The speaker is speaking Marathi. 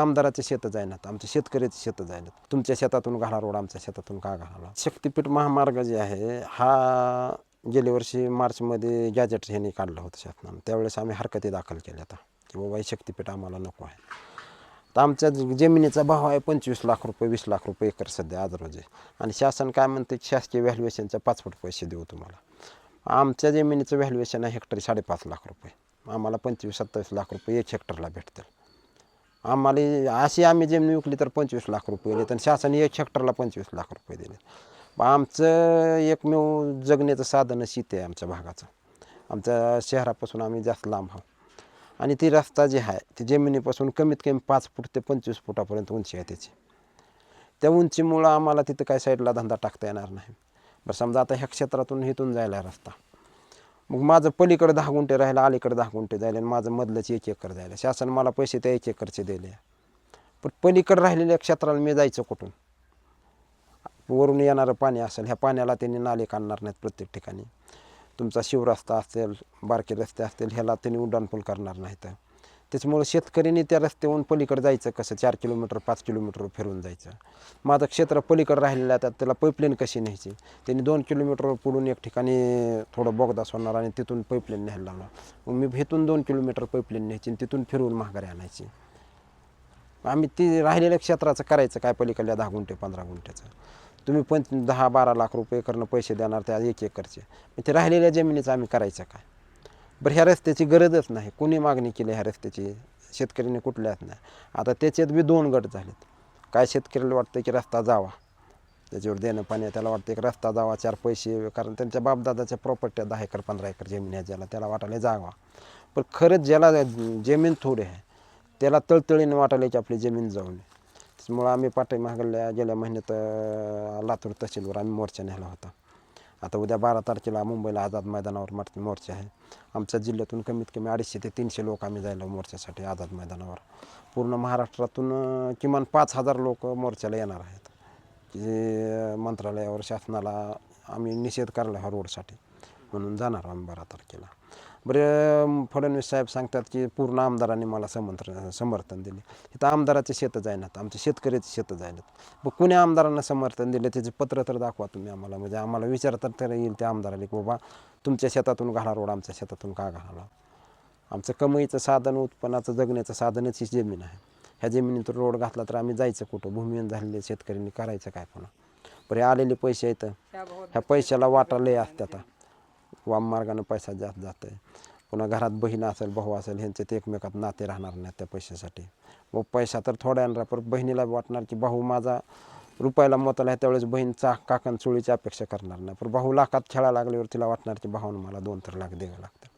आमदाराचे शेत जायनात आमच्या शेतकऱ्याचे शेतं जायनात तुमच्या शेतातून घाला रोड आमच्या शेतातून का घाला शक्तीपीठ महामार्ग जे आहे हा गेल्या वर्षी मार्चमध्ये गॅजेट ह्यांनी काढलं होतं शासनानं. त्यावेळेस आम्ही हरकती दाखल केल्या आता की बाबा हे शक्तीपीठ आम्हाला नको आहे. तर आमच्या ज- जमिनीचा भाव आहे पंचवीस लाख रुपये वीस लाख रुपये एकर सध्या आज म्हणजे. रोजी आणि शासन काय म्हणते शासकीय व्हॅल्युएशनचा पाच फूट पैसे देऊ तुम्हाला. आमच्या जमिनीचं व्हॅल्युएशन आहे हेक्टरी साडेपाच लाख रुपये. आम्हाला पंचवीस सत्तावीस लाख रुपये एक हेक्टरला भेटतील. आम्हाला अशी आम्ही जमीन विकली तर पंचवीस लाख रुपये दिले आणि शासन एक हेक्टरला पंचवीस लाख रुपये दिले आमचं एकमेव जगण्याचं साधन शेती आहे आमच्या भागाचं. आमच्या शहरापासून आम्ही जास्त लांब आहोत. आणि ती रस्ता जी आहे ती जमिनीपासून कमीत कमी पाच फूट ते पंचवीस फुटापर्यंत उंची आहे त्याची. त्या उंचीमुळं आम्हाला तिथं काय साईडला धंदा टाकता येणार नाही. बरं समजा आता ह्या क्षेत्रातून इथून जायला आहे रस्ता. मग माझं पलीकडे दहा गुंठे राहिलं अलीकडे दहा गुंठे जायला आणि माझं मधलंच एक एकर जायला शासन मला पैसे त्या एक एकरचे दिले. पण पलीकडे राहिलेल्या क्षेत्राला मी जायचं कुठून? वरून येणारं पाणी असेल ह्या पाण्याला त्यांनी नाले काढणार नाहीत प्रत्येक ठिकाणी. तुमचा शिवरस्ता असेल बारके रस्ते असतील ह्याला त्यांनी उड्डाणपूल करणार नाहीत. त्याच्यामुळं शेतकऱ्यांनी त्या रस्त्याहून पलीकडे जायचं कसं? चार किलोमीटर पाच किलोमीटर फिरून जायचं. माझं क्षेत्र पलीकडे राहिलेलं आहे त्याला पाईपलाईन कशी न्यायची? त्यांनी दोन किलोमीटर पुढून एक ठिकाणी थोडं बोगदा सोडणार आणि तिथून पाईपलाईन न्यायला लावणार. मग मी भेटून दोन किलोमीटर पाईपलाईन न्यायची आणि तिथून फिरून महागारी आणायची. आम्ही ती राहिलेल्या क्षेत्राचं करायचं काय पलीकडल्या दहा गुंठे पंधरा गुंठ्याचं. तुम्ही पंच दहा बारा लाख रुपये करणं पैसे देणार त्या एक एकरचे. मग ते राहिलेल्या जमिनीचं आम्ही करायचं काय? बरं ह्या रस्त्याची गरजच नाही. कोणी मागणी केली ह्या रस्त्याची? शेतकऱ्यांनी कुठल्याच नाही. आता त्याच्यात बी दोन गट झालेत. काय शेतकऱ्याला वाटतं की रस्ता जावा? त्याच्यावर देणं पाणी आहे, त्याला वाटतं की रस्ता जावा चार पैसे कारण त्यांच्या बापदादाच्या प्रॉपर्टी दहा एकर पंधरा एकर जमीन आहे ज्याला त्याला वाटायला जावा पण खरंच ज्याला जमीन थोडी आहे त्याला तळतळीने वाटायला की आपली जमीन जाऊन त्याच्यामुळं आम्ही पाठीमागल्या गेल्या महिन्यात लातूर तहसीलवर आम्ही मोर्चा नेला होता. आता उद्या बारा तारखेला मुंबईला आझाद मैदानावर मार मोर्चा आहे. आमच्या जिल्ह्यातून कमीत कमी अडीचशे ते तीनशे लोक आम्ही जायला मोर्चासाठी आझाद मैदानावर. पूर्ण महाराष्ट्रातून किमान पाच हजार लोक मोर्चाला येणार आहेत. की मंत्रालयावर शासनाला आम्ही निषेध करायला हा रोडसाठी. म्हणून जाणार आम्ही बारा तारखेला. बरं फडणवीस साहेब सांगतात की पूर्ण आमदारांनी मला समंत्र समर्थन दिले. इथं आमदाराचे शेतं जायनात आमच्या शेतकऱ्याचे शेतं जायनात. मग कुणी आमदारांना समर्थन दिले? त्याचे पत्र तर दाखवा तुम्ही आम्हाला. म्हणजे आम्हाला विचारतात तर येईल त्या आमदाराला की बाबा तुमच्या शेतातून घाला रोड आमच्या शेतातून का घाला? आमचं कमाईचं साधन उत्पन्नाचं जगण्याचं साधनच ही जमीन आहे. ह्या जमिनीतून रोड घातला तर आम्ही जायचं कुठं? भूमिहीन झालेले शेतकऱ्यांनी करायचं काय पुन्हा? बरं आलेले पैसे येतं ह्या पैशाला वाटा लय असतात वाम मार्गाने पैसा जास्त जात आहे पुन्हा घरात बहीण असेल भाऊ असेल ह्यांचे ते एकमेकात नाते राहणार नाही त्या पैशासाठी. मग पैसा तर थोड्या येणार पण बहिणीला वाटणार की भाऊ माझा रुपयाला मोताला आहे त्यावेळेस बहीणचा काकण चोळीची अपेक्षा करणार नाही. पण भाऊ लाखात खेळायला लागल्यावर तिला वाटणार की भाऊन मला दोन तर लाख द्यावे लागतात